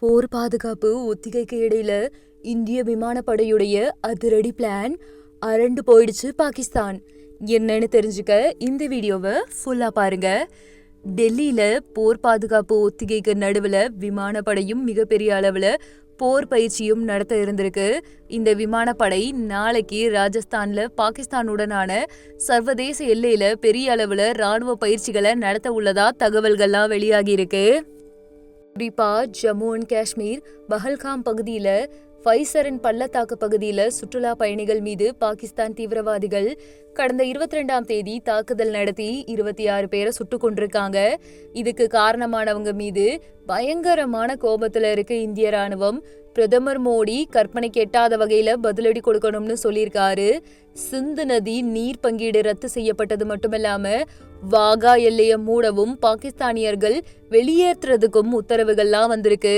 போர் பாதுகாப்பு ஒத்திகைக்கு இடையில இந்திய விமானப்படையுடைய அதிரடி பிளான் அரண்டு போயிடுச்சு பாகிஸ்தான். என்னன்னு தெரிஞ்சுக்க இந்த வீடியோவை ஃபுல்லா பாருங்க. டெல்லியில போர் பாதுகாப்பு ஒத்திகைக்கு நடுவில் விமானப்படையும் மிகப்பெரிய அளவில் போர் பயிற்சியும் நடத்த இருந்திருக்கு. இந்த விமானப்படை நாளைக்கு ராஜஸ்தான்ல பாகிஸ்தானுடனான சர்வதேச எல்லையில பெரிய அளவில் ராணுவ பயிற்சிகளை நடத்த உள்ளதா தகவல்கள்லாம் வெளியாகி இருக்கு. குறிப்பா ஜம்மு அண்ட் காஷ்மீர் பஹல்காம் பகுதியில ஃபைசரின் பள்ளத்தாக்கு பகுதியில் சுற்றுலா பயணிகள் மீது பாகிஸ்தான் தீவிரவாதிகள் கடந்த இருபத்தி ரெண்டாம் தேதி தாக்குதல் நடத்தி இருபத்தி ஆறு பேரை சுட்டு கொண்டிருக்காங்க இதுக்கு காரணமானவங்க மீது பயங்கரமான கோபத்துல இருக்க இந்திய ராணுவம் பிரதமர் மோடி கற்பனை கெட்டாத வகையில பதிலடி கொடுக்கணும்னு சொல்லியிருக்காரு. சிந்து நதி நீர் பங்கீடு ரத்து செய்யப்பட்டது மட்டுமில்லாமல் வாகா எல்லையை மூடவும் பாகிஸ்தானியர்கள் வெளியேற்றுறதுக்கும் உத்தரவுகள்லாம் வந்திருக்கு.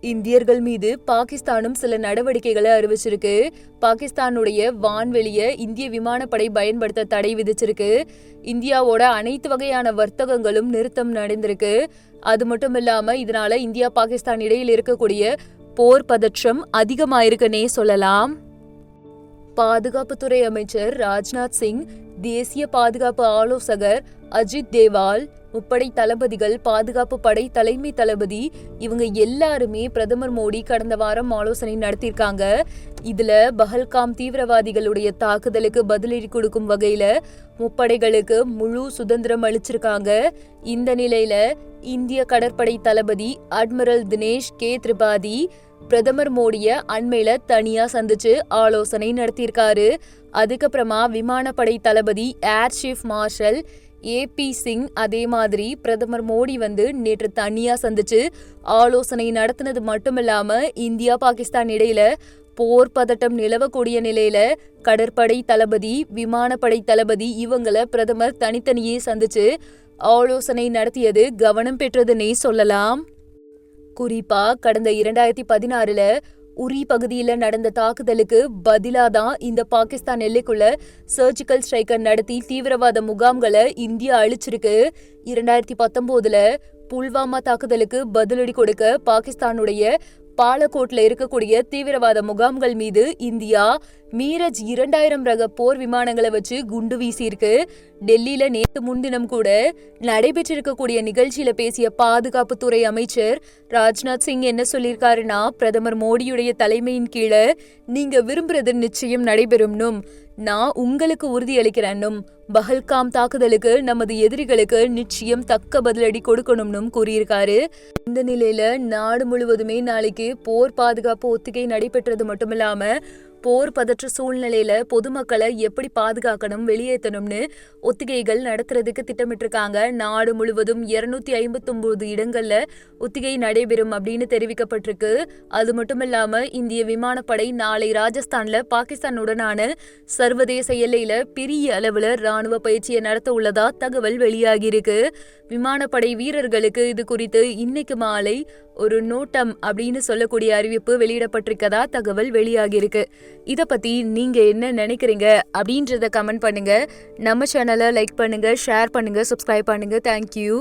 இந்தியர்கள் மீது பாகிஸ்தானும் சில நடவடிக்கைகளை அறிவிச்சிருக்கு. பாகிஸ்தானுடைய வான்வெளியை இந்திய விமானப்படை பயன்படுத்த தடை விதிச்சிருக்கு. இந்தியாவோட அனைத்து வகையான வர்த்தகங்களும் நிறுத்தம் நடந்திருக்கு. அது மட்டும் இல்லாம இதனால இந்தியா பாகிஸ்தான் இடையில் இருக்கக்கூடிய போர் பதற்றம் அதிகமாயிருக்குன்னே சொல்லலாம். பாதுகாப்புத்துறை அமைச்சர் ராஜ்நாத் சிங் தேசிய பாதுகாப்பு ஆலோசகர் அஜித் தேவால் முப்படை தளபதிகள் பாதுகாப்பு படை தலைமை தளபதி இவங்க எல்லாருமே பிரதமர் மோடி கடந்த வாரம் ஆலோசனை நடத்தியிருக்காங்க. இதுல பஹல்காம் தீவிரவாதிகளுடைய தாக்குதலுக்கு பதிலடி கொடுக்கும் வகையில முப்படைகளுக்கு முழு சுதந்திரம் அளிச்சிருக்காங்க. இந்த நிலையில இந்திய கடற்படை தளபதி அட்மிரல் தினேஷ் கே. திரிபாதி பிரதமர் மோடிய அண்மையில தனியா சந்திச்சு ஆலோசனை நடத்தியிருக்காரு. அதுக்கப்புறமா விமானப்படை தளபதி air chief marshal AP Singh அதே மாதிரி பிரதமர் மோடி வந்து நேற்று தனியா சந்திச்சு ஆலோசனை நடத்தினது மட்டுமில்லாம இந்தியா பாகிஸ்தான் இடையில போர் பதட்டம் நிலவக்கூடிய நிலையில கடற்படை தளபதி விமானப்படை தளபதி இவங்கள பிரதமர் தனித்தனியே சந்திச்சு ஆலோசனை நடத்தியது கவனம் பெற்றதுன்னே சொல்லலாம். குறிப்பா கடந்த இரண்டாயிரத்தி பதினாறுல உரி பகுதியில நடந்த தாக்குதலுக்கு பதிலா தான் இந்த பாகிஸ்தான் எல்லைக்குள்ள சர்ஜிக்கல் ஸ்ட்ரைக்கர் நடத்தி தீவிரவாத முகாம்களை இந்தியா அழிச்சிருக்கு. இரண்டாயிரத்தி பத்தொன்பதுல புல்வாமா தாக்குதலுக்கு பதிலடி கொடுக்க பாகிஸ்தானுடைய பாலக்கோட்ல இருக்கக்கூடிய தீவிரவாத முகாம்கள் மீது இந்தியா மீரஜ் இரண்டாயிரம் ரக போர் விமானங்களை வச்சு குண்டு வீசியிருக்கு. டெல்லியில நேற்று முன்தினம் கூட நடைபெற்றிருக்கக்கூடிய நிகழ்ச்சியில பேசிய பாதுகாப்புத்துறை அமைச்சர் ராஜ்நாத் சிங் என்ன சொல்லியிருக்காருன்னா பிரதமர் மோடியுடைய தலைமையின் கீழே நீங்க விரும்புறது நிச்சயம் நடைபெறும்னும் நான் உங்களுக்கு உறுதியளிக்கிறேன்னும் பஹல்காம் தாக்குதலுக்கு நமது எதிரிகளுக்கு நிச்சயம் தக்க பதிலடி கொடுக்கணும்னும் கூறியிருக்காரு. இந்த நிலையில நாடு முழுவதுமே நாளைக்கு போர் பாதுகாப்பு ஒத்திகை நடைபெற்றது மட்டுமில்லாம போர் பதற்ற சூழ்நிலையில பொதுமக்களை எப்படி பாதுகாக்கணும் வெளியேற்றணும்னு ஒத்திகைகள் நடத்துறதுக்கு திட்டமிட்டிருக்காங்க. நாடு முழுவதும் இருநூத்தி ஐம்பத்தி ஒன்பது இடங்கள்ல ஒத்திகை நடைபெறும் அப்படின்னு தெரிவிக்கப்பட்டிருக்கு. அது மட்டும் இல்லாம இந்திய விமானப்படை நாளை ராஜஸ்தான்ல பாகிஸ்தானுடனான சர்வதேச எல்லையில பெரிய அளவுல ராணுவ பயிற்சியை நடத்த உள்ளதா தகவல் வெளியாகியிருக்கு. விமானப்படை வீரர்களுக்கு இது குறித்து இன்னைக்கு மாலை ஒரு நோட்டம் அப்படின்னு சொல்லக்கூடிய அறிவிப்பு வெளியிடப்பட்டிருக்கதா தகவல் வெளியாகியிருக்கு. இதை பத்தி நீங்க என்ன நினைக்கிறீங்க அப்படின்றத கமெண்ட் பண்ணுங்க. நம்ம சேனலை லைக் பண்ணுங்க ஷேர் பண்ணுங்க சப்ஸ்கிரைப் பண்ணுங்க. தேங்க்யூ